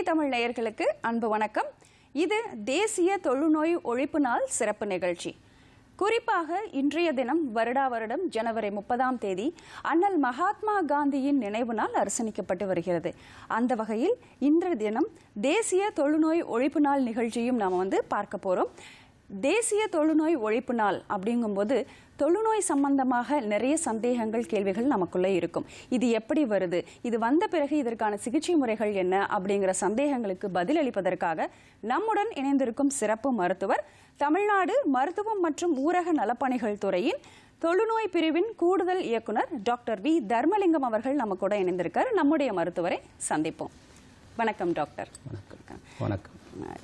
DD Tamil நேயர்களுக்கு அன்பு வணக்கம். இது தேசிய தொழுநோய் ஒழிப்பு நாள் சிறப்பு நிகழ்ச்சி. குறிப்பாக இன்றைய தினம் வருடா வருடம் ஜனவரி முப்பதாம் தேதி அண்ணல் மகாத்மா காந்தியின் நினைவு நாள் அரசணிக்கப்பட்டு வருகிறது. அந்த வகையில் இன்றைய தினம் தேசிய தொழுநோய் ஒழிப்பு நாள் நிகழ்ச்சியும் நாம் வந்து பார்க்க போறோம். தேசிய தொழுநோய் ஒழிப்பு நாள் அப்படிங்கும்போது தொழுநோய் சம்பந்தமாக நிறைய சந்தேகங்கள் கேள்விகள் நமக்குள்ளே இருக்கும். இது எப்படி வருது? இது வந்த பிறகு இதற்கான சிகிச்சை முறைகள் என்ன? அப்படிங்கிற சந்தேகங்களுக்கு பதிலளிப்பதற்காக நம்முடன் இணைந்திருக்கும் சிறப்பு மருத்துவர் தமிழ்நாடு மருத்துவம் மற்றும் ஊரக நலப்பணிகள் துறையின் தொழுநோய் பிரிவின் கூடுதல் இயக்குனர் டாக்டர் வி. தர்மலிங்கம் அவர்கள் நம்ம கூட இணைந்திருக்கார். நம்முடைய மருத்துவரை சந்திப்போம். வணக்கம் டாக்டர். வணக்கம். வணக்கம்.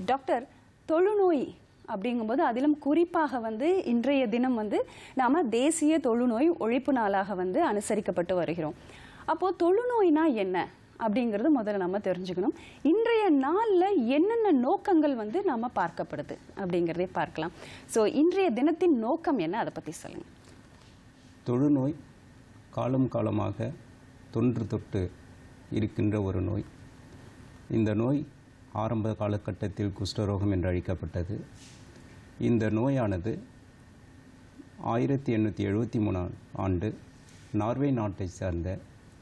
டாக்டர் தொழுநோய் அப்படிங்கும்போது அதிலும் குறிப்பாக வந்து இன்றைய தினம் வந்து நாம தேசிய தொழுநோய் ஒழிப்பு நாளாக வந்து அனுசரிக்கப்பட்டு வருகிறோம். அப்போ தொழுநோய்னா என்ன? அப்படிங்கிறது முதல்ல நம்ம தெரிஞ்சுக்கணும். இன்றைய நாளில் என்னென்ன நோக்கங்கள் வந்து நாம பார்க்கப்படுது அப்படிங்கிறதே பார்க்கலாம். ஸோ இன்றைய தினத்தின் நோக்கம் என்ன? அதை பற்றி சொல்லுங்க. தொழுநோய் காலம் காலமாக தொன்று தொட்டு இருக்கின்ற ஒரு நோய். இந்த நோய் ஆரம்ப காலகட்டத்தில் குஷ்டரோகம் என்று அழைக்கப்பட்டது. இந்த நோயானது ஆயிரத்தி எண்ணூற்றி எழுபத்தி மூணாம் ஆண்டு நார்வே நாட்டை சார்ந்த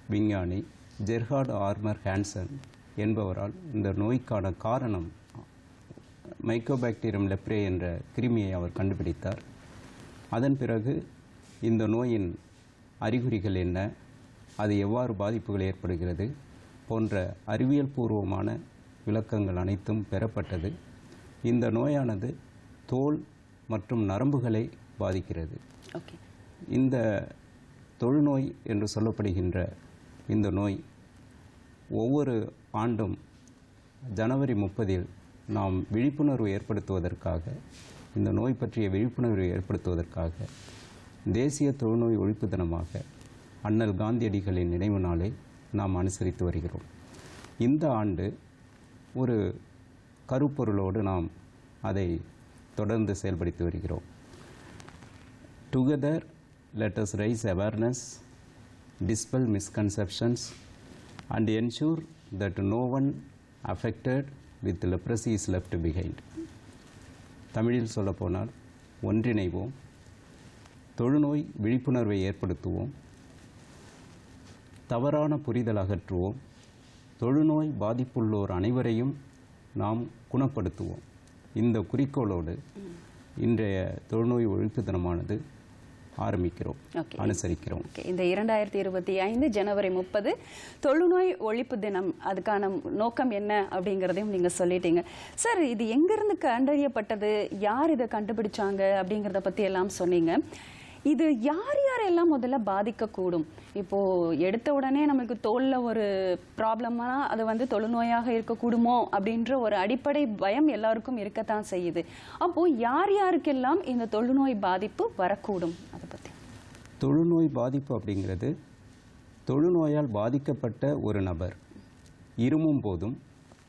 விஞ்ஞானி ஜெர்ஹார்ட் ஆர்மர் ஹான்சன் என்பவரால் இந்த நோய்க்கான காரணம் மைக்கோபாக்டீரியம் லெப்ரே என்ற கிருமியை அவர் கண்டுபிடித்தார். அதன் பிறகு இந்த நோயின் அறிகுறிகள் என்ன? அது எவ்வாறு பாதிப்புகள் ஏற்படுகிறது? போன்ற அறிவியல் பூர்வமான விளக்கங்கள் அனைத்தும் பெறப்பட்டது. இந்த நோயானது தோல் மற்றும் நரம்புகளை பாதிக்கிறது. இந்த தொழுநோய் என்று சொல்லப்படுகின்ற இந்த நோய் ஒவ்வொரு ஆண்டும் ஜனவரி முப்பதில் நாம் விழிப்புணர்வு ஏற்படுத்துவதற்காக இந்த நோய் பற்றிய விழிப்புணர்வை ஏற்படுத்துவதற்காக தேசிய தொழுநோய் ஒழிப்பு தினமாக அண்ணல் காந்தியடிகளின் நினைவு நாளை நாம் அனுசரித்து வருகிறோம். இந்த ஆண்டு ஒரு கருப்பொருளோடு நாம் அதை தொடர்ந்து செயல்படுத்தி வருகிறோம். Together let's raise awareness dispel misconceptions and ensure that no one affected with with is left behind தமிழில் சொல்லப்போனால் ஒன்றிணைவோம். தொழுநோய் விழிப்புணர்வை ஏற்படுத்துவோம். தவறான புரிதல் அகற்றுவோம். தொழுநோய் பாதிப்புள்ளோர் அனைவரையும் நாம் குணப்படுத்துவோம். இந்த குறிக்கோளோடு இன்றைய தொழுநோய் ஒழிப்பு தினமானது ஆரம்பிக்கிறோம். அனுசரிக்கிறோம். இந்த இரண்டாயிரத்தி இருபத்தி ஐந்து ஜனவரி முப்பது தொழுநோய் ஒழிப்பு தினம் அதுக்கான நோக்கம் என்ன அப்படிங்கிறதையும் நீங்க சொல்லிட்டீங்க. சார் இது எங்கிருந்து கண்டறியப்பட்டது? யார் இதை கண்டுபிடிச்சாங்க அப்படிங்கிறத பத்தி எல்லாம் சொன்னீங்க. இது யார் யாரெல்லாம் முதல்ல பாதிக்கக்கூடும்? இப்போ எடுத்த உடனே நமக்கு தோல்ல ஒரு ப்ராப்ளம்னா அது வந்து தொழுநோயாக இருக்கக்கூடுமோ அப்படின்ற ஒரு அடிப்படை பயம் எல்லாருக்கும் இருக்கத்தான் செய்யுது. அப்போ யார் யாருக்கெல்லாம் இந்த தொழுநோய் பாதிப்பு வரக்கூடும்? அதை பத்தி. தொழுநோய் பாதிப்பு அப்படிங்கிறது தொழுநோயால் பாதிக்கப்பட்ட ஒரு நபர் இருமும் போதும்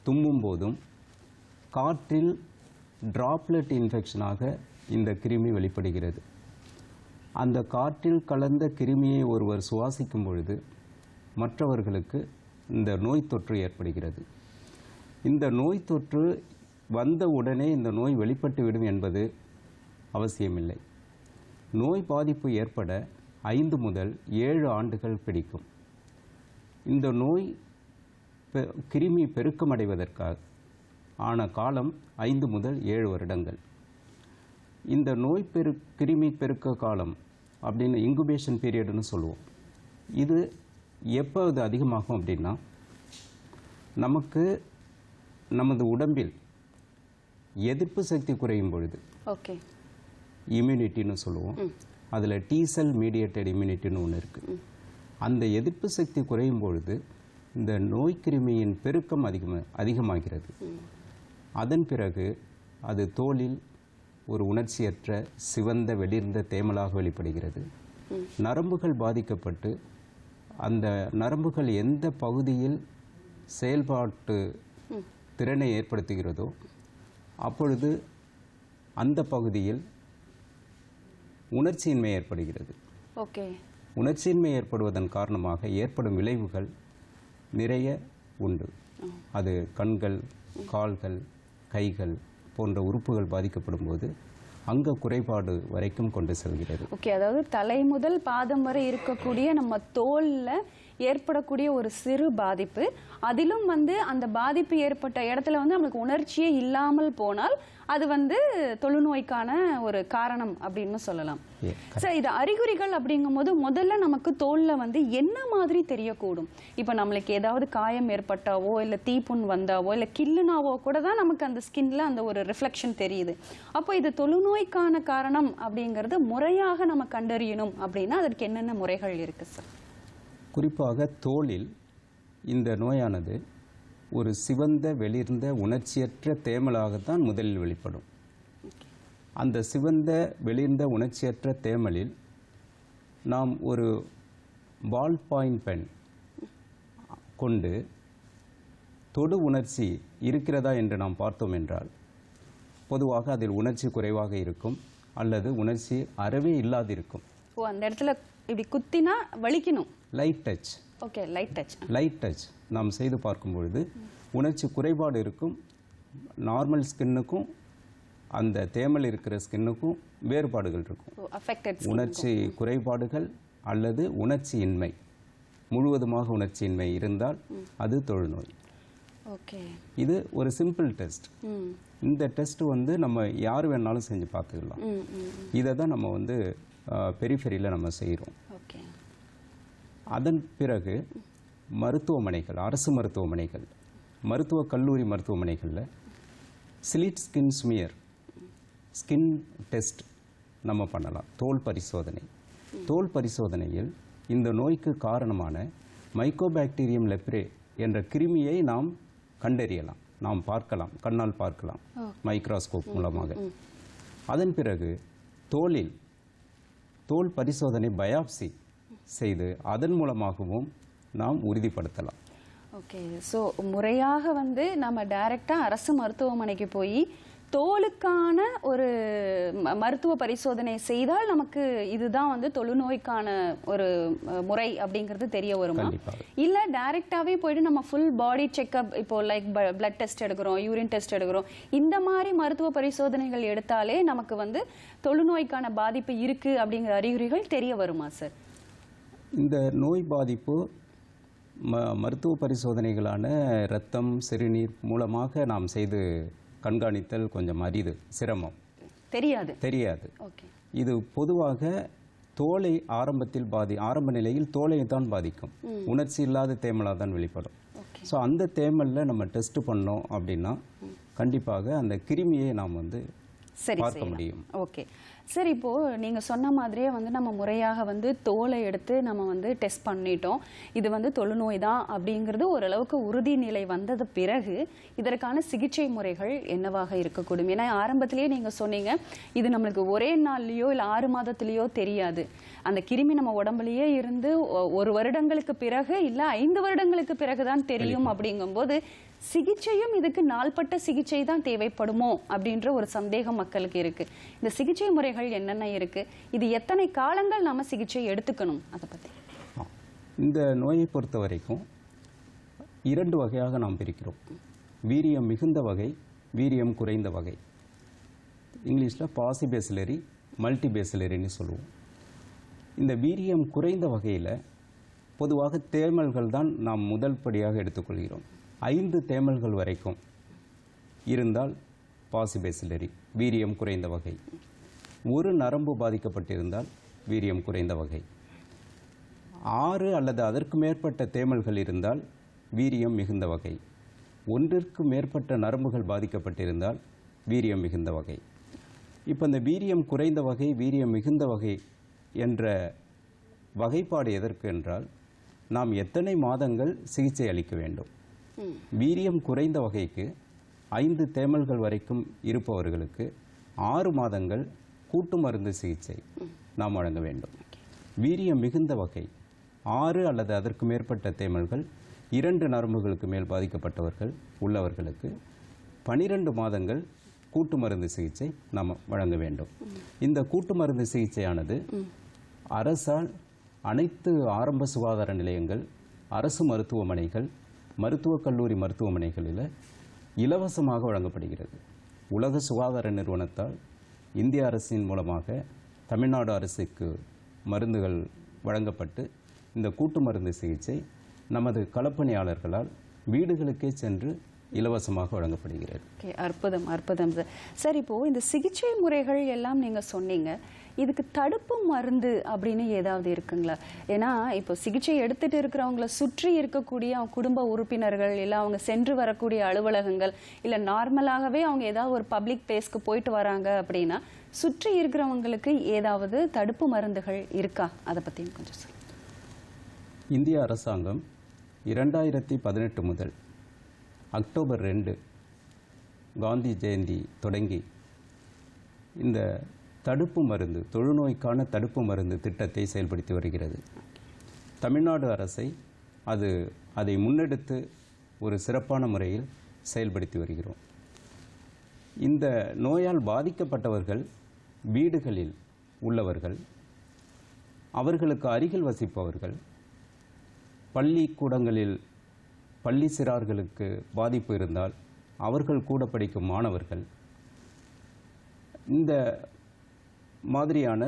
தும்மும் போதும் காற்றில் டிராப்லெட் இன்ஃபெக்ஷனாக இந்த கிருமி வெளிப்படுகிறது. அந்த காற்றில் கலந்த கிருமியை ஒருவர் சுவாசிக்கும் பொழுது மற்றவர்களுக்கு இந்த நோய் தொற்று ஏற்படுகிறது. இந்த நோய் தொற்று வந்த உடனே இந்த நோய் வெளிப்பட்டுவிடும் என்பது அவசியமில்லை. நோய் பாதிப்பு ஏற்பட ஐந்து முதல் ஏழு ஆண்டுகள் பிடிக்கும். இந்த நோய் பெ- கிருமி பெருக்கமடைவதற்காக ஆன காலம் ஐந்து முதல் ஏழு வருடங்கள். இந்த நோய் பெரு கிருமி பெருக்க காலம் அப்படின்னு இன்குபேஷன் பீரியட்னு சொல்லுவோம். இது எப்போ அது அதிகமாகும் அப்படின்னா நமக்கு நமது உடம்பில் எதிர்ப்பு சக்தி குறையும் பொழுது ஓகே. இம்யூனிட்டின்னு சொல்லுவோம். அதில் T செல் மீடியேட்டட் இம்யூனிட்டின்னு ஒன்று இருக்குது அந்த எதிர்ப்பு சக்தி குறையும் பொழுது இந்த நோய் கிருமியின் பெருக்கம் அதிகமா அதிகமாகிறது. அதன் பிறகு அது தோலில் ஒரு உணர்ச்சியற்ற சிவந்த வெளிர்ந்த தேமலாக வெளிப்படுகிறது. நரம்புகள் பாதிக்கப்பட்டு அந்த நரம்புகள் எந்த பகுதியில் செயல்பாட்டு திறனை ஏற்படுத்துகிறதோ அப்பொழுது அந்த பகுதியில் உணர்ச்சியின்மை ஏற்படுகிறது. ஓகே. உணர்ச்சியின்மை ஏற்படுவதன் காரணமாக ஏற்படும் விளைவுகள் நிறைய உண்டு. அது கண்கள் கால்கள் கைகள் போன்ற உறுப்புகள் பாதிக்கப்படும் போது அங்க குறைபாடு வரைக்கும் கொண்டு செல்கிறது. ஓகே அதாவது தலை முதல் பாதம் வரை இருக்கக்கூடிய நம்ம தோல்ல ஏற்படக்கூடிய ஒரு சிறு பாதிப்பு. அதிலும் வந்து அந்த பாதிப்பு ஏற்பட்ட இடத்துல வந்து நம்மளுக்கு உணர்ச்சியே இல்லாமல் போனால் அது வந்து தொழுநோய்க்கான ஒரு காரணம் அப்படின்னு சொல்லலாம். சார் இது அறிகுறிகள் அப்படிங்கும்போது முதல்ல நமக்கு தோல்ல வந்து என்ன மாதிரி தெரியக்கூடும்? இப்போ நம்மளுக்கு ஏதாவது காயம் ஏற்பட்டாவோ இல்லை தீப்புண் வந்தாவோ இல்லை கில்லுனாவோ கூட தான் நமக்கு அந்த ஸ்கின்ல அந்த ஒரு ரிஃப்ளெக்ஷன் தெரியுது. அப்போ இது தொழுநோய்க்கான காரணம் அப்படிங்கிறது முறையாக நம்ம கண்டறியணும் அப்படின்னா அதற்கு என்னென்ன முறைகள் இருக்கு சார் குறிப்பாக தோலில் இந்த நோயானது ஒரு சிவந்த வெளிர்ந்த உணர்ச்சியற்ற தேமலாகத்தான் முதலில் வெளிப்படும். அந்த சிவந்த வெளிர்ந்த உணர்ச்சியற்ற தேமலில் நாம் ஒரு பால் பாயிண்ட் பென் கொண்டு தொடு உணர்ச்சி இருக்கிறதா என்று நாம் பார்த்தோம் என்றால் பொதுவாக அதில் உணர்ச்சி குறைவாக இருக்கும் அல்லது உணர்ச்சி அறவே இல்லாதிருக்கும். ஓ அந்த இடத்துல இப்படி குத்தினா வலிக்கணும். Light touch okay light touch light touch நாம் செய்து பார்க்கும் பொழுது உணர்ச்சி குறைபாடு இருக்கும். நார்மல் ஸ்கின்னுக்கும் அந்த தேமல் இருக்கிற ஸ்கின்னுக்கும் வேறுபாடுகள் இருக்கும். உணர்ச்சி குறைபாடுகள் அல்லது உணர்ச்சியின்மை. முழுவதுமாக உணர்ச்சியின்மை இருந்தால் அது தொழுநோய். ஓகே இது ஒரு சிம்பிள் டெஸ்ட் இந்த டெஸ்ட் வந்து நம்ம யார் வேணாலும் செஞ்சு பார்த்துக்கலாம். இதை தான் நம்ம வந்து பெரிஃபெரியில் நம்ம செய்கிறோம் அதன் பிறகு மருத்துவமனைகள் அரசு மருத்துவமனைகள் மருத்துவ கல்லூரி மருத்துவமனைகளில் slit skin smear skin test நம்ம பண்ணலாம். தோல் பரிசோதனை. தோல் பரிசோதனையில் இந்த நோய்க்கு காரணமான மைக்கோபாக்டீரியம் லெப்ரே என்ற கிருமியை நாம் கண்டறியலாம். நாம் பார்க்கலாம். கண்ணால் பார்க்கலாம். மைக்ரோஸ்கோப் மூலமாக. அதன் பிறகு தோலில் தோல் பரிசோதனை பயாப்சி செய்து அதன் மூலமாகவும் நாம் உறுதிப்படுத்தலாம். ஓகே ஸோ முறையாக வந்து நம்ம டைரக்டா அரசு மருத்துவமனைக்கு போய் தோலுக்கான ஒரு மருத்துவ பரிசோதனை செய்தால் நமக்கு இதுதான் வந்து தொழுநோய்க்கான ஒரு முறை அப்படிங்கிறது தெரிய வருமா. இல்ல டைரக்டாவே போயிட்டு நம்ம ஃபுல் பாடி செக்அப் இப்போ லைக் பிளட் டெஸ்ட் எடுக்கிறோம் யூரின் டெஸ்ட் எடுக்கிறோம் இந்த மாதிரி மருத்துவ பரிசோதனைகள் எடுத்தாலே நமக்கு வந்து தொழுநோய்க்கான பாதிப்பு இருக்கு அப்படிங்கிற அறிகுறிகள் தெரிய வருமா சார் இந்த நோய் பாதிப்பு ம மருத்துவ பரிசோதனைகளான இரத்தம் சிறுநீர் மூலமாக நாம் செய்து கண்காணித்தல் கொஞ்சம் அரிது சிரமம். தெரியாது. தெரியாது. ஓகே. இது பொதுவாக தோலை ஆரம்பத்தில் பாதி ஆரம்ப நிலையில் தோலை தான் பாதிக்கும். உணர்ச்சி இல்லாத தேமலாக தான் வெளிப்படும். ஸோ அந்த தேமலில் நம்ம டெஸ்ட் பண்ணோம் அப்படின்னா கண்டிப்பாக அந்த கிருமியை நாம் வந்து சரி பார்க்க. முடியும். ஓகே. சரி இப்போ நீங்க சொன்ன மாதிரியே வந்து நம்ம முறையாக வந்து தோலை எடுத்து நம்ம வந்து டெஸ்ட் பண்ணிட்டோம். இது வந்து தொழுநோய் தான் அப்படிங்கிறது ஓரளவுக்கு உறுதி நிலை வந்தது பிறகு இதற்கான சிகிச்சை முறைகள் என்னவாக இருக்கக்கூடும்? ஏன்னா ஆரம்பத்திலேயே நீங்க சொன்னீங்க இது நம்மளுக்கு ஒரே நாள்லயோ இல்ல ஆறு மாதத்திலேயோ தெரியாது. அந்த கிருமி நம்ம உடம்புலயே இருந்து ஒரு வருடங்களுக்கு பிறகு இல்ல ஐந்து வருடங்களுக்கு பிறகுதான் தெரியும் அப்படிங்கும்போது சிகிச்சையும் இதுக்கு நாள்பட்ட சிகிச்சை தான் தேவைப்படுமோ அப்படின்ற ஒரு சந்தேகம் மக்களுக்கு இருக்கு. இந்த சிகிச்சை முறைகள் என்னென்ன இருக்கு? இது எத்தனை காலங்கள் நாம சிகிச்சை எடுத்துக்கணும்? அதை பத்தி. இந்த நோயை பொறுத்த வரைக்கும் இரண்டு வகையாக நாம் பிரிக்கிறோம். வீரியம் மிகுந்த வகை வீரியம் குறைந்த வகை. இங்கிலீஷில் பாசிபேசிலரி மல்டிபேசிலரின்னு சொல்லுவோம். இந்த வீரியம் குறைந்த வகையில் பொதுவாக தேமல்கள் தான் நாம் முதல் படியாக எடுத்துக்கொள்கிறோம். ஐந்து தேமல்கள் வரைக்கும் இருந்தால் பாசிபேசிலரி வீரியம் குறைந்த வகை. ஒரு நரம்பு பாதிக்கப்பட்டிருந்தால் வீரியம் குறைந்த வகை. ஆறு அல்லது அதற்கு மேற்பட்ட தேமல்கள் இருந்தால் வீரியம் மிகுந்த வகை. ஒன்றிற்கு மேற்பட்ட நரம்புகள் பாதிக்கப்பட்டிருந்தால் வீரியம் மிகுந்த வகை. இப்போ இந்த வீரியம் குறைந்த வகை வீரியம் மிகுந்த வகை என்ற வகைப்பாடு எதற்கு என்றால் நாம் எத்தனை மாதங்கள் சிகிச்சை அளிக்க வேண்டும்? வீரியம் குறைந்த வகைக்கு ஐந்து தேமல்கள் வரைக்கும் இருப்பவர்களுக்கு ஆறு மாதங்கள் கூட்டு மருந்து சிகிச்சை நாம் வழங்க வேண்டும். வீரியம் மிகுந்த வகை ஆறு அல்லது அதற்கு மேற்பட்ட தேமல்கள் இரண்டு நரம்புகளுக்கு மேல் பாதிக்கப்பட்டவர்கள் உள்ளவர்களுக்கு பனிரெண்டு மாதங்கள் கூட்டு மருந்து சிகிச்சை நாம் வழங்க வேண்டும். இந்த கூட்டு மருந்து சிகிச்சையானது அரசால் அனைத்து ஆரம்ப சுகாதார நிலையங்கள் அரசு மருத்துவமனைகள் மருத்துவக் கல்லூரி மருத்துவமனைகளில் இலவசமாக வழங்கப்படுகிறது. உலக சுகாதார நிறுவனத்தால் இந்திய அரசின் மூலமாக தமிழ்நாடு அரசுக்கு மருந்துகள் வழங்கப்பட்டு இந்த கூட்டு மருந்து சிகிச்சை நமது களப்பணியாளர்களால் வீடுகளுக்கே சென்று இலவசமாக வழங்கப்படுகிறது. ஓகே அற்புதம் அற்புதம் சார். சார் இப்போ இந்த சிகிச்சை முறைகள் எல்லாம் நீங்க சொன்னீங்க. இதுக்கு தடுப்பு மருந்து அப்படின்னு ஏதாவது இருக்குங்களா? ஏன்னா இப்போ சிகிச்சை எடுத்துட்டு இருக்கிறவங்கள சுற்றி இருக்கக்கூடிய அவங்க குடும்ப உறுப்பினர்கள் இல்லை அவங்க சென்று வரக்கூடிய அலுவலகங்கள் இல்லை நார்மலாகவே அவங்க ஏதாவது ஒரு பப்ளிக் பிளேஸ்க்கு போயிட்டு வராங்க அப்படின்னா சுற்றி இருக்கிறவங்களுக்கு ஏதாவது தடுப்பு மருந்துகள் இருக்கா? அதை பற்றியும் கொஞ்சம் சொல்லுங்க. இந்திய அரசாங்கம் இரண்டாயிரத்தி பதினெட்டு முதல் அக்டோபர் ரெண்டு காந்தி ஜெயந்தி தொடங்கி இந்த தடுப்பு மருந்து தொழுநோய்க்கான தடுப்பு மருந்து திட்டத்தை செயல்படுத்தி வருகிறது. தமிழ்நாடு அரசை அது அதை முன்னெடுத்து ஒரு சிறப்பான முறையில் செயல்படுத்தி வருகிறோம். இந்த நோயால் பாதிக்கப்பட்டவர்கள் வீடுகளில் உள்ளவர்கள் அவர்களுக்கு அருகில் வசிப்பவர்கள் பள்ளிக்கூடங்களில் பள்ளி சிறார்களுக்கு பாதிப்பு இருந்தால் அவர்கள் கூட படிக்கும் மாணவர்கள் இந்த மாதிரியான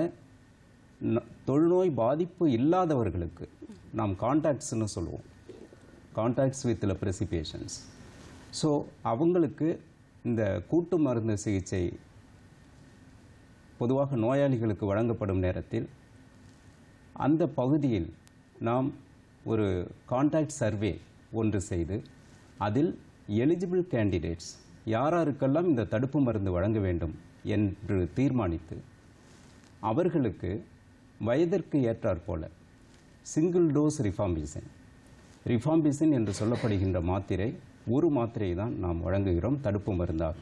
ந- தொழுநோய் பாதிப்பு இல்லாதவர்களுக்கு நாம் கான்டாக்ட்ஸ்னு சொல்லுவோம். Contacts with leprosy patients so அவங்களுக்கு இந்த கூட்டு மருந்து சிகிச்சை பொதுவாக நோயாளிகளுக்கு வழங்கப்படும் நேரத்தில் அந்த பகுதியில் நாம் ஒரு கான்டாக்ட் சர்வே ஒன்று செய்து அதில் எலிஜிபிள் கேண்டிடேட்ஸ் யாராருக்கெல்லாம் இந்த தடுப்பு மருந்து வழங்க வேண்டும் என்று தீர்மானித்து அவர்களுக்கு வயதிற்கு ஏற்றாற்போல சிங்கிள் டோஸ் ரிஃபாம்பிசன் ரிஃபாம்பிசின் என்று சொல்லப்படுகின்ற மாத்திரை ஒரு மாத்திரை தான் நாம் வழங்குகிறோம் தடுப்பு மருந்தாக.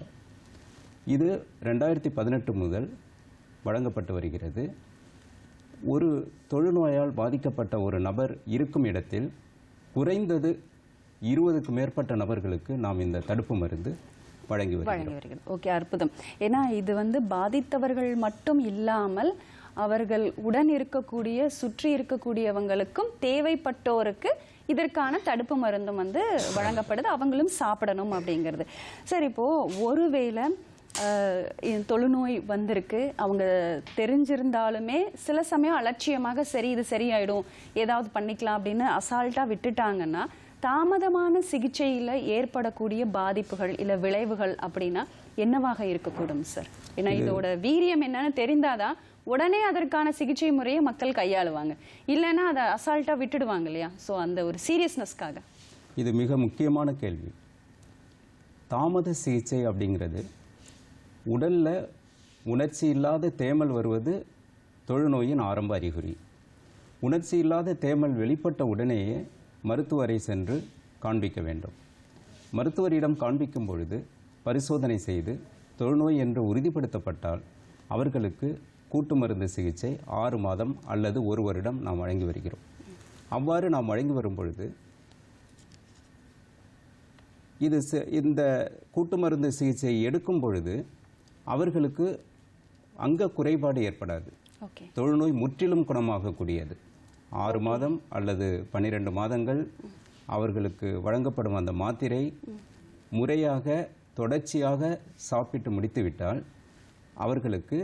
இது ரெண்டாயிரத்தி பதினெட்டு முதல் வழங்கப்பட்டு வருகிறது. ஒரு தொழுநோயால் பாதிக்கப்பட்ட ஒரு நபர் இருக்கும் இடத்தில் குறைந்தது இருபதுக்கு மேற்பட்ட நபர்களுக்கு நாம் இந்த தடுப்பு மருந்து வழங்கி வருகிறது. ஓகே அற்புதம். ஏன்னா இது வந்து பாதித்தவர்கள் மட்டும் இல்லாமல் அவர்கள் உடன் இருக்கக்கூடிய சுற்றி இருக்கக்கூடியவங்களுக்கும் தேவைப்பட்டோருக்கு இதற்கான தடுப்பு மருந்தும் வந்து வழங்கப்படுது. அவங்களும் சாப்பிடணும் அப்படிங்கிறது. சரி இப்போ ஒருவேளை தொழுநோய் வந்திருக்கு. அவங்க தெரிஞ்சிருந்தாலுமே சில சமயம் அலட்சியமாக சரி இது சரியாயிடும். ஏதாவது பண்ணிக்கலாம் அப்படின்னு அசால்ட்டாக விட்டுட்டாங்கன்னா தாமதமான சிகிச்சையில் ஏற்படக்கூடிய பாதிப்புகள் இல்லை விளைவுகள் அப்படின்னா என்னவாக இருக்கக்கூடும் சார் ஏன்னா இதோட வீரியம் என்னன்னு தெரிந்தாதான் உடனே அதற்கான சிகிச்சை முறையை மக்கள் கையாளுவாங்க. இல்லைன்னா அதை அசால்ட்டாக விட்டுடுவாங்க இல்லையா? ஸோ அந்த ஒரு சீரியஸ்னஸ்க்காக இது மிக முக்கியமான கேள்வி. தாமத சிகிச்சை அப்படிங்கிறது உடல்ல உணர்ச்சி இல்லாத தேமல் வருவது தொழுநோயின் ஆரம்ப அறிகுறி. உணர்ச்சி இல்லாத தேமல் வெளிப்பட்ட உடனேயே மருத்துவரை சென்று காண்பிக்க வேண்டும். மருத்துவரிடம் காண்பிக்கும் பொழுது பரிசோதனை செய்து தொழுநோய் என்று உறுதிப்படுத்தப்பட்டால் அவர்களுக்கு கூட்டு மருந்து சிகிச்சை ஆறு மாதம் அல்லது ஒரு வருடம் நாம் வழங்கி வருகிறோம். அவ்வாறு நாம் வழங்கி வரும் பொழுது இது இந்த கூட்டு மருந்து சிகிச்சை எடுக்கும் பொழுது அவர்களுக்கு அங்க குறைபாடு ஏற்படாது. தொழுநோய் முற்றிலும் குணமாகக்கூடியது. ஆறு மாதம் அல்லது பன்னிரெண்டு மாதங்கள் அவர்களுக்கு வழங்கப்படும் அந்த மாத்திரை முறையாக தொடர்ச்சியாக சாப்பிட்டு முடித்துவிட்டால் அவர்களுக்கு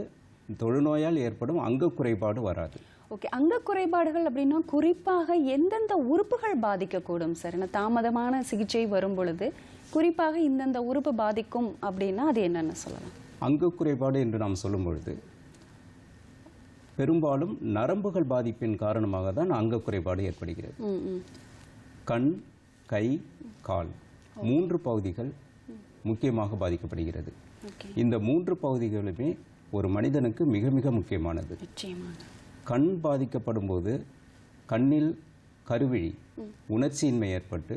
தொழுநோயால் ஏற்படும் அங்க குறைபாடு வராது. ஓகே அங்க குறைபாடுகள் அப்படின்னா குறிப்பாக எந்தெந்த உறுப்புகள் பாதிக்கக்கூடும் சார்? ஏன்னா தாமதமான சிகிச்சை வரும் பொழுது குறிப்பாக இந்தந்த உறுப்பு பாதிக்கும் அப்படின்னா அது என்னன்னு சொல்லலாம். அங்க குறைபாடு என்று நாம் சொல்லும் பொழுது பெரும்பாலும் நரம்புகள் பாதிப்பின் காரணமாக தான் அங்க குறைபாடு ஏற்படுகிறது. கண் கை கால் மூன்று பகுதிகள் முக்கியமாக பாதிக்கப்படுகிறது. இந்த மூன்று பகுதிகளுமே ஒரு மனிதனுக்கு மிக மிக முக்கியமானது. கண் பாதிக்கப்படும் போது கண்ணில் கருவிழி உணர்ச்சியின்மை ஏற்பட்டு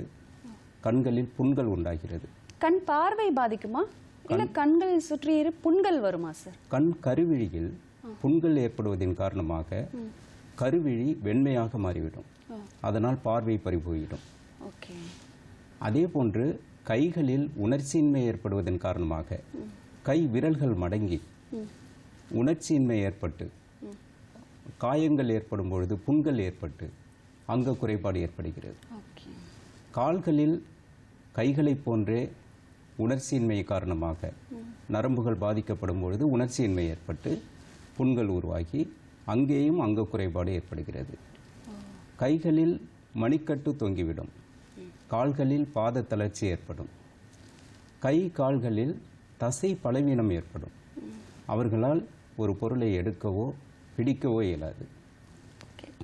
கண்களில் புண்கள் உண்டாகிறது. கண் பார்வை பாதிக்குமா? இல்ல கண்கள் சுற்றி இரு புண்கள் வருமா சார் கண் கருவிழியில் புண்கள் ஏற்படுவதன் காரணமாக கருவிழி வெண்மையாக மாறிவிடும். அதனால் பார்வை பறிபோய்விடும். ஓகே. அதே போன்று கைகளில் உணர்ச்சியின்மை ஏற்படுவதன் காரணமாக கை விரல்கள் மடங்கி உணர்ச்சியின்மை ஏற்பட்டு காயங்கள் ஏற்படும் பொழுது புண்கள் ஏற்பட்டு அங்க குறைபாடு ஏற்படுகிறது. கால்களில் கைகளைப் போன்றே உணர்ச்சியின்மை காரணமாக நரம்புகள் பாதிக்கப்படும் பொழுது உணர்ச்சியின்மை ஏற்பட்டு புண்கள் உருவாகி அங்கேயும் அங்க குறைபாடு ஏற்படுகிறது. கைகளில் மணிக்கட்டு தொங்கிவிடும். கால்களில் பாத தளர்ச்சி ஏற்படும். கை கால்களில் தசை பலவீனம் ஏற்படும். அவர்களால் ஒரு பொருளை எடுக்கவோ பிடிக்கவோ இயலாது.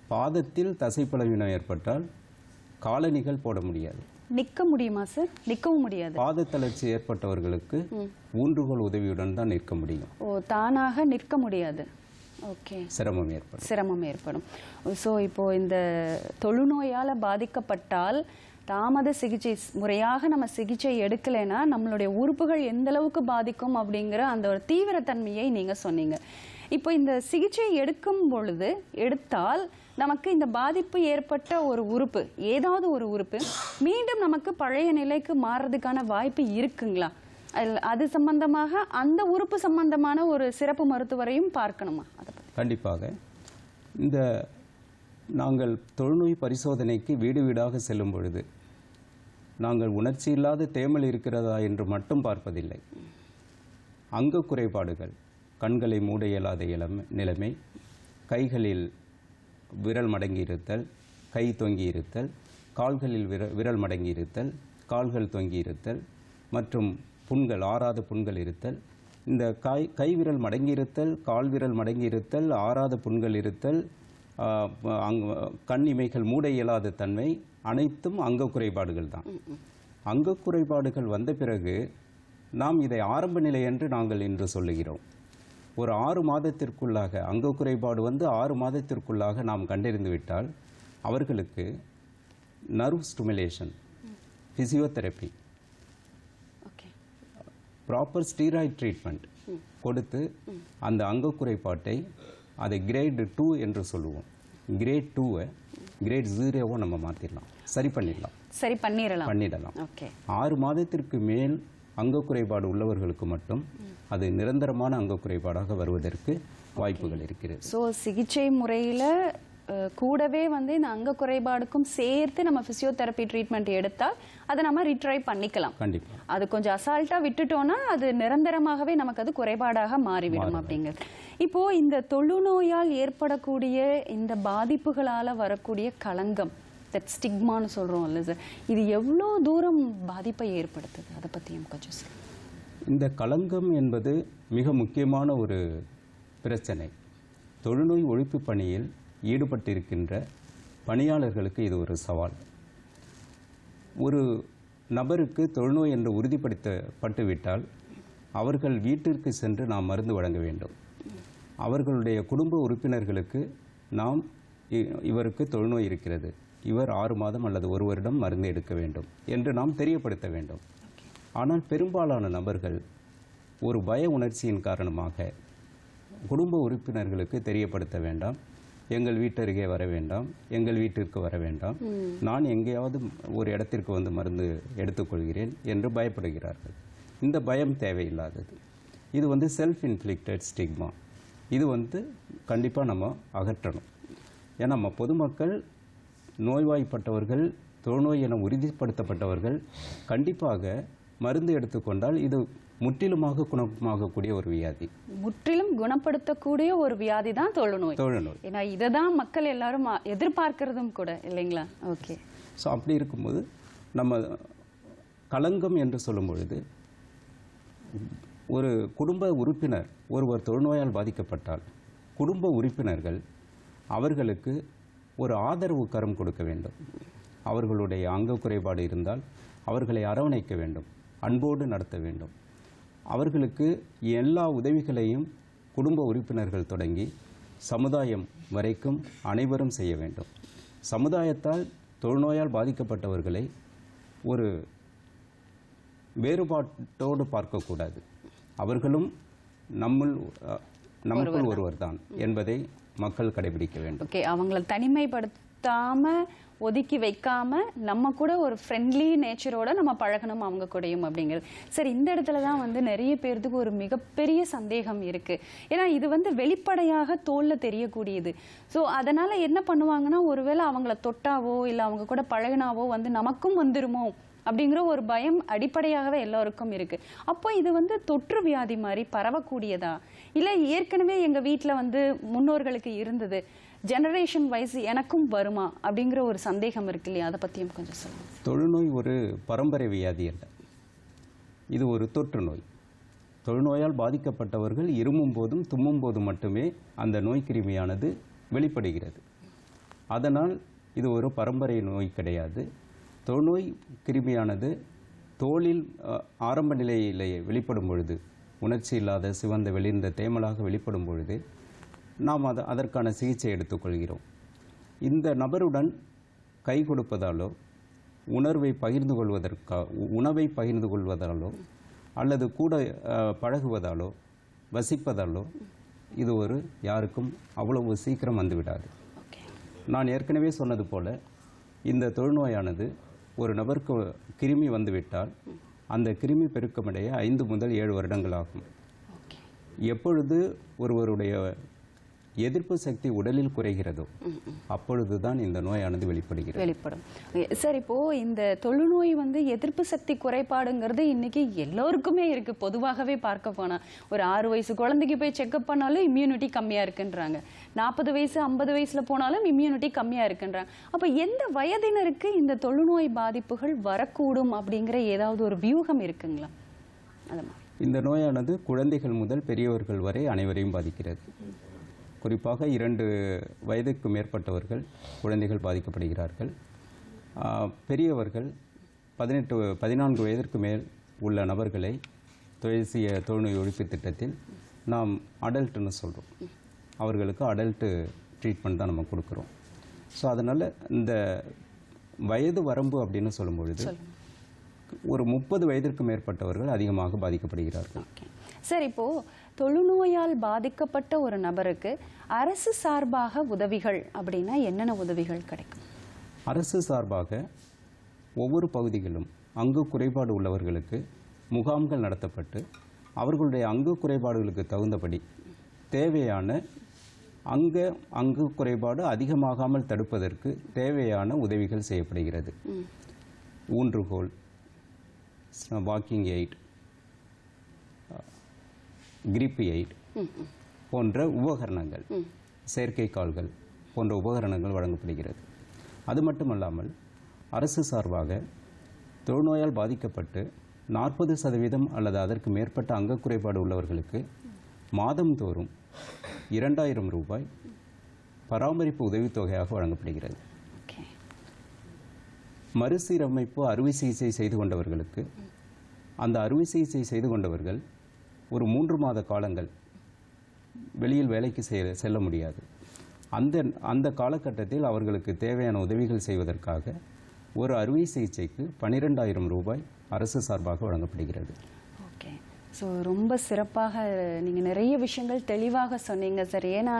பாதத்தில் தசை பலவீனம் ஏற்பட்டால் காலணிகள் போட முடியாது. நிக்க முடியுமா சார் நிக்கவும் முடியாது. பாத தளர்ச்சி ஏற்பட்டவர்களுக்கு ஊன்றுகோல் உதவியுடன் தான் நிற்க முடியும். ஓ தானாக நிற்க முடியாது. ஓகே. சிரமம் ஏற்படும். சிரமம் ஏற்படும். ஸோ இப்போ இந்த தொழுநோயால பாதிக்கப்பட்டால் தாமத சிகிச்சை முறையாக நம்ம சிகிச்சை எடுக்கலைன்னா நம்மளுடைய உறுப்புகள் எந்த அளவுக்கு பாதிக்கும் அப்படிங்கிற அந்த ஒரு தீவிரத்தன்மையை நீங்க சொன்னீங்க. இப்போ இந்த சிகிச்சை எடுக்கும் பொழுது எடுத்தால் நமக்கு இந்த பாதிப்பு ஏற்பட்ட ஒரு உறுப்பு ஏதாவது ஒரு உறுப்பு மீண்டும் நமக்கு பழைய நிலைக்கு மாறுறதுக்கான வாய்ப்பு இருக்குங்களா? அது சம்பந்தமாக அந்த உறுப்பு சம்பந்தமான ஒரு சிறப்பு மருத்துவரையும் பார்க்கணுமா? அதை கண்டிப்பாக. இந்த நாங்கள் தொழுநோய் பரிசோதனைக்கு வீடு வீடாக செல்லும் பொழுது நாங்கள் உணர்ச்சி இல்லாத தேமல் இருக்கிறதா என்று மட்டும் பார்ப்பதில்லை. அங்க குறைபாடுகள். கண்களை மூட இயலாத இளமை நிலைமை. கைகளில் விரல் மடங்கி இருத்தல் கை தொங்கி இருத்தல் கால்களில் விர விரல் மடங்கி இருத்தல் கால்கள் தொங்கி இருத்தல் மற்றும் புண்கள் ஆறாத புண்கள் இருத்தல். இந்த கை கை விரல் மடங்கி இருத்தல் கால் விரல் மடங்கி இருத்தல் ஆறாத புண்கள் இருத்தல் ஆ, அங்க கண் இமைகள் மூட இயலாத தன்மை அனைத்தும் அங்க குறைபாடுகள் தான். அங்க குறைபாடுகள் வந்த பிறகு நாம் இதை ஆரம்ப நிலை என்று நாங்கள் இன்று சொல்லுகிறோம். ஒரு ஆறு மாதத்திற்குள்ளாக அங்க குறைபாடு வந்து ஆறு மாதத்திற்குள்ளாக நாம் கண்டறிந்து விட்டால் அவர்களுக்கு nerve stimulation physiotherapy proper steroid treatment கொடுத்து அந்த அங்க குறைபாட்டை அதை கிரேட் டூ என்று சொல்லுவோம். கிரேட் டூவை கிரேட் ஜீரோவை நம்ம மாற்றிடலாம் சரி பண்ணிடலாம். சரி பண்ணிடலாம். பண்ணிடலாம். ஆறு மாதத்திற்கு மேல் அங்க குறைபாடு உள்ளவர்களுக்கு மட்டும் அது நிரந்தரமான அங்க குறைபாடாக வருவதற்கு வாய்ப்புகள் இருக்கிறது. ஸோ சிகிச்சை முறையில கூடவே வந்து இந்த அங்க குறைபாடுக்கும் சேர்த்து நம்ம பிசியோதெரப்பி ட்ரீட்மெண்ட் எடுத்தால் அதை நம்ம ரீட்ரை பண்ணிக்கலாம். கண்டிப்பா. அது கொஞ்சம் அசால்ட்டா விட்டுட்டோம்னா அது நிரந்தரமாகவே நமக்கு அது குறைபாடாக மாறிவிடும். அப்படிங்கிறது. இப்போ இந்த தொழுநோயால் ஏற்படக்கூடிய இந்த பாதிப்புகளால வரக்கூடிய களங்கம் தட் ஸ்டிக்மான்னு இல்லை சார் இது எவ்வளோ தூரம் பாதிப்பை ஏற்படுத்துது? அதை பத்தியும் கொஞ்சம் சார் இந்த களங்கம் என்பது மிக முக்கியமான ஒரு பிரச்சனை. தொழுநோய் ஒழிப்பு பணியில் ஈடுபட்டிருக்கின்ற பணியாளர்களுக்கு இது ஒரு சவால். ஒரு நபருக்கு தொழுநோய் என்று உறுதிப்படுத்தப்பட்டுவிட்டால் அவர்கள் வீட்டிற்கு சென்று நாம் மருந்து வழங்க வேண்டும். அவர்களுடைய குடும்ப உறுப்பினர்களுக்கு நாம் இ- இவருக்கு தொழுநோய் இருக்கிறது. இவர் ஆறு மாதம் அல்லது ஒரு வருடம் மருந்து எடுக்க வேண்டும் என்று நாம் தெரியப்படுத்த வேண்டும். ஆனால் பெரும்பாலான நபர்கள் ஒரு பய உணர்ச்சியின் காரணமாக குடும்ப உறுப்பினர்களுக்கு தெரியப்படுத்த வேண்டாம். எங்கள் வீட்டருகே வர வேண்டாம். எங்கள் வீட்டிற்கு வர வேண்டாம். நான் எங்கேயாவது ஒரு இடத்திற்கு வந்து மருந்து எடுத்துக்கொள்கிறேன் என்று பயப்படுகிறார்கள். இந்த பயம் தேவையில்லாதது. இது வந்து செல்ஃப் இன்ஃப்ளிக்டட் ஸ்டிக்மா இது வந்து கண்டிப்பாக நம்ம அகற்றணும். ஏன்னா நம்ம பொதுமக்கள் நோய்வாய்ப்பட்டவர்கள் தொழுநோய் என உறுதிப்படுத்தப்பட்டவர்கள் கண்டிப்பாக மருந்து எடுத்துக்கொண்டால் இது முற்றிலுமாக குணமாகக்கூடிய ஒரு வியாதி. முற்றிலும் குணப்படுத்தக்கூடிய ஒரு வியாதி தான் தொழுநோய். தொழுநோய். ஏன்னா இதை தான் மக்கள் எல்லாரும் எதிர்பார்க்கிறதும் கூட இல்லைங்களா? ஓகே. ஸோ அப்படி இருக்கும்போது நம்ம களங்கம் என்று சொல்லும் பொழுது ஒரு குடும்ப உறுப்பினர் ஒருவர் தொழுநோயால் பாதிக்கப்பட்டால் குடும்ப உறுப்பினர்கள் அவர்களுக்கு ஒரு ஆதரவு கரம் கொடுக்க வேண்டும். அவர்களுடைய அங்க குறைபாடு இருந்தால் அவர்களை அரவணைக்க வேண்டும். அன்போடு நடத்த வேண்டும். அவர்களுக்கு எல்லா உதவிகளையும் குடும்ப உறுப்பினர்கள் தொடங்கி சமுதாயம் வரைக்கும் அனைவரும் செய்ய வேண்டும். சமுதாயத்தால் தொழுநோயால் பாதிக்கப்பட்டவர்களை ஒரு வேறுபாட்டோடு பார்க்கக்கூடாது அவர்களும் நம்முள் நமக்குள் ஒருவர்தான் என்பதை மக்கள் கடைபிடிக்க வேண்டும். ஓகே அவங்கள தனிமைப்படுத்தாம ஒதுக்கி வைக்காம நம்ம கூட ஒரு ஃப்ரெண்ட்லி நேச்சரோட நம்ம பழகணும் அவங்க கூடயும் அப்படிங்கிறது. சரி இந்த இடத்துல தான் வந்து நிறைய பேர்த்துக்கு ஒரு மிகப்பெரிய சந்தேகம் இருக்கு. ஏன்னா இது வந்து வெளிப்படையாக தோல்ல தெரியக்கூடியது. ஸோ அதனால என்ன பண்ணுவாங்கன்னா ஒருவேளை அவங்கள தொட்டாவோ இல்லை அவங்க கூட பழகினாவோ வந்து நமக்கும் வந்துருமோ? அப்படிங்கிற ஒரு பயம் அடிப்படையாகவே எல்லோருக்கும் இருக்குது அப்போ இது வந்து தொற்று வியாதி மாதிரி பரவக்கூடியதா? இல்லை ஏற்கனவே எங்கள் வீட்டில் வந்து முன்னோர்களுக்கு இருந்தது. ஜெனரேஷன் வைஸ் எனக்கும் வருமா? அப்படிங்கிற ஒரு சந்தேகம் இருக்கு இல்லையா? அதை பற்றியும் கொஞ்சம் சொல்லுங்கள் தொழுநோய் ஒரு பரம்பரை வியாதி அல்ல. இது ஒரு தொற்று நோய். தொழுநோயால் பாதிக்கப்பட்டவர்கள் இருமும் போதும் தும்மும் போதும் மட்டுமே அந்த நோய் கிருமியானது வெளிப்படுகிறது. அதனால் இது ஒரு பரம்பரை நோய் கிடையாது. தொழுநோய் கிருமியானது தோலில் அஹ், ஆரம்ப நிலையிலேயே வெளிப்படும் பொழுது உணர்ச்சி இல்லாத சிவந்த வெளிர்ந்த தேமலாக வெளிப்படும் பொழுது நாம் அத அதற்கான சிகிச்சை எடுத்துக்கொள்கிறோம். இந்த நபருடன் கை கொடுப்பதாலோ உணர்வை பகிர்ந்து கொள்வதற்கா உணவை பகிர்ந்து கொள்வதாலோ அல்லது கூட பழகுவதாலோ வசிப்பதாலோ இது ஒரு யாருக்கும் அவ்வளவு சீக்கிரம் வந்துவிடாது. நான் ஏற்கனவே சொன்னது போல இந்த தொழுநோயானது ஒரு நபருக்கு கிருமி வந்துவிட்டால் அந்த கிருமி பெருக்கமடைய ஐந்து முதல் ஏழு வருடங்கள் ஆகும். எப்பொழுது ஒருவருடைய எதிர்ப்பு சக்தி உடலில் குறைகிறதோ அப்பொழுதுதான் இந்த நோயானது வெளிப்படுகிறது. வெளிப்படும். சார் இப்போ இந்த தொழுநோய் வந்து எதிர்ப்பு சக்தி குறைபாடுங்கிறது இன்னைக்கு எல்லோருக்குமே இருக்கு. பொதுவாகவே பார்க்க போனா ஒரு ஆறு வயசு குழந்தைக்கு போய் செக்அப் பண்ணாலும் இம்யூனிட்டி கம்மியா இருக்குன்றாங்க. நாற்பது வயசு ஐம்பது வயசுல போனாலும் இம்யூனிட்டி கம்மியா இருக்குன்றாங்க. அப்ப எந்த வயதினருக்கு இந்த தொழுநோய் பாதிப்புகள் வரக்கூடும் அப்படிங்கிற ஏதாவது ஒரு வியூகம் இருக்குங்களா? அது மாதிரி. இந்த நோயானது குழந்தைகள் முதல் பெரியவர்கள் வரை அனைவரையும் பாதிக்கிறது. குறிப்பாக இரண்டு வயதுக்கு மேற்பட்டவர்கள் குழந்தைகள் பாதிக்கப்படுகிறார்கள். பெரியவர்கள் பதினெட்டு பதினான்கு வயதிற்கு மேல் உள்ள நபர்களை தேசிய தொழுநோய் ஒழிப்பு திட்டத்தில் நாம் அடல்ட்னு சொல்கிறோம் அவர்களுக்கு அடல்ட்டு ட்ரீட்மெண்ட் தான் நம்ம கொடுக்குறோம். ஸோ அதனால் இந்த வயது வரம்பு அப்படின்னு சொல்லும் பொழுது ஒரு முப்பது வயதிற்கு மேற்பட்டவர்கள் அதிகமாக பாதிக்கப்படுகிறார்கள். சார் இப்போ தொழுநோயால் பாதிக்கப்பட்ட ஒரு நபருக்கு அரசு சார்பாக உதவிகள் அப்படின்னா என்னென்ன உதவிகள் கிடைக்கும்? அரசு சார்பாக ஒவ்வொரு பகுதிகளிலும் அங்கு குறைபாடு உள்ளவர்களுக்கு முகாம்கள் நடத்தப்பட்டு அவர்களுடைய அங்கு குறைபாடுகளுக்கு தகுந்தபடி தேவையான அங்க அங்கு குறைபாடு அதிகமாகாமல் தடுப்பதற்கு தேவையான உதவிகள் செய்யப்படுகிறது. ஊன்றுகோல் வாக்கிங் எய்ட் கிரிப் எய்ட் போன்ற உபகரணங்கள் செயற்கை கால்கள் போன்ற உபகரணங்கள் வழங்கப்படுகிறது. அது மட்டுமல்லாமல் அரசு சார்பாக தொழுநோயால் பாதிக்கப்பட்டு நாற்பது சதவீதம் அல்லது அதற்கு மேற்பட்ட அங்க குறைபாடு உள்ளவர்களுக்கு மாதந்தோறும் இரண்டாயிரம் ரூபாய் பராமரிப்பு உதவித்தொகையாக வழங்கப்படுகிறது. மறுசீரமைப்பு அறுவை சிகிச்சை செய்து கொண்டவர்களுக்கு அந்த அறுவை சிகிச்சை செய்து கொண்டவர்கள் ஒரு மூன்று மாத காலங்கள் வெளியில் வேலைக்கு செல்ல முடியாது. அந்த அந்த காலகட்டத்தில் அவர்களுக்கு தேவையான உதவிகள் செய்வதற்காக ஒரு அறுவை சிகிச்சைக்கு பன்னிரெண்டாயிரம் ரூபாய் அரசு சார்பாக வழங்கப்படுகிறது. ஸோ ரொம்ப சிறப்பாக நீங்கள் நிறைய விஷயங்கள் தெளிவாக சொன்னீங்க சார் ஏன்னா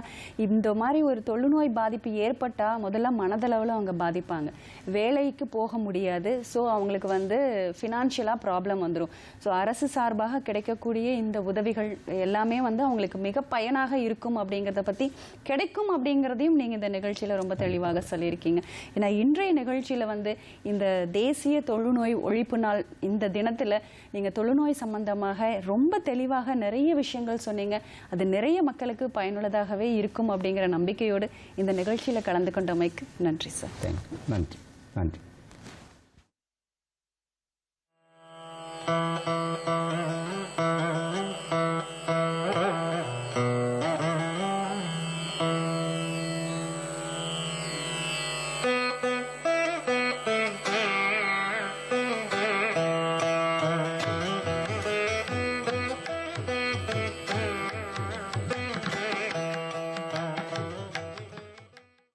இந்த மாதிரி ஒரு தொழுநோய் பாதிப்பு ஏற்பட்டால் முதல்ல மனதளவில் அவங்க பாதிப்பாங்க. வேலைக்கு போக முடியாது. ஸோ அவங்களுக்கு வந்து ஃபினான்ஷியலாக ப்ராப்ளம் வந்துடும் ஸோ அரசு சார்பாக கிடைக்கக்கூடிய இந்த உதவிகள் எல்லாமே வந்து அவங்களுக்கு மிக பயனாக இருக்கும் அப்படிங்கிறத பற்றி கிடைக்கும் அப்படிங்கிறதையும் நீங்கள் இந்த நிகழ்ச்சியில் ரொம்ப தெளிவாக சொல்லியிருக்கீங்க. ஏன்னா இன்றைய நிகழ்ச்சியில் வந்து இந்த தேசிய தொழுநோய் ஒழிப்பு நாள் இந்த தினத்தில் நீங்கள் தொழுநோய் சம்பந்தமாக ரொம்ப தெளிவாக நிறைய விஷயங்கள் சொன்னீங்க. அது நிறைய மக்களுக்கு பயனுள்ளதாகவே இருக்கும் அப்படிங்கிற நம்பிக்கையோடு இந்த நிகழ்ச்சியில் கலந்து கொண்டமைக்கு நன்றி சார். நன்றி. நன்றி.